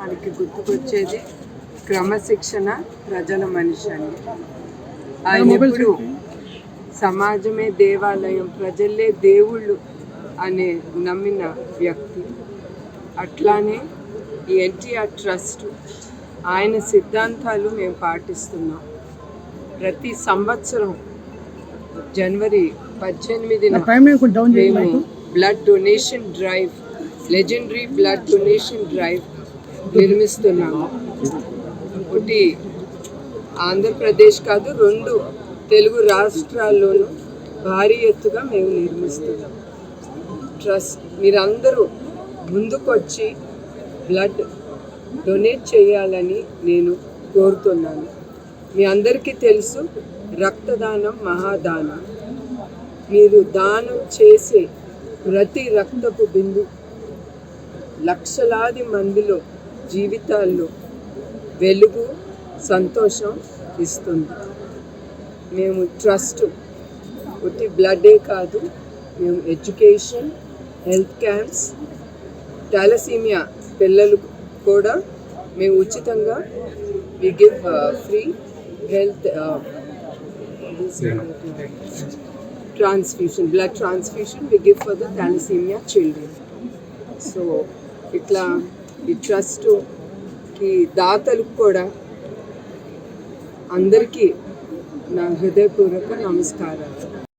మనకి గుర్తుకొచ్చేది క్రమశిక్షణ ప్రజల మనిషి అని ఆయన ఎప్పుడు సమాజమే దేవాలయం ప్రజలే దేవుళ్ళు అనే నమ్మిన వ్యక్తి. అట్లానే ఈ ఎన్టీఆర్ ట్రస్ట్ ఆయన సిద్ధాంతాలు మేము పాటిస్తున్నాం. ప్రతి సంవత్సరం జనవరి పద్దెనిమిదిన మేము blood donation drive legendary blood donation drive నిర్మిస్తున్నాము ఒకటి ఆంధ్రప్రదేశ్ కాదు రెండు తెలుగు రాష్ట్రాల్లోనూ భారీ ఎత్తుగా మేము నిర్మిస్తున్నాం. ట్రస్ట్ మీరందరూ ముందుకొచ్చి బ్లడ్ డొనేట్ చేయాలని నేను కోరుతున్నాను. మీ అందరికీ తెలుసు రక్తదానం మహాదానం. మీరు దానం చేసే ప్రతి రక్తపు బిందు లక్షలాది మందిలో జీవితాల్లో వెలుగు సంతోషం ఇస్తుంది. మేము ట్రస్ట్ ఒకటి బ్లడ్డే కాదు మేము ఎడ్యుకేషన్ హెల్త్ క్యాంప్స్ టాలసీమియా పిల్లలు కూడా మేము ఉచితంగా we give free health transfusion blood transfusion we give for the thalassemia children. So ఇట్లా ఈ ట్రస్ట్కి దాతలకు కూడా అందరికీ నా హృదయపూర్వక నమస్కారాలు.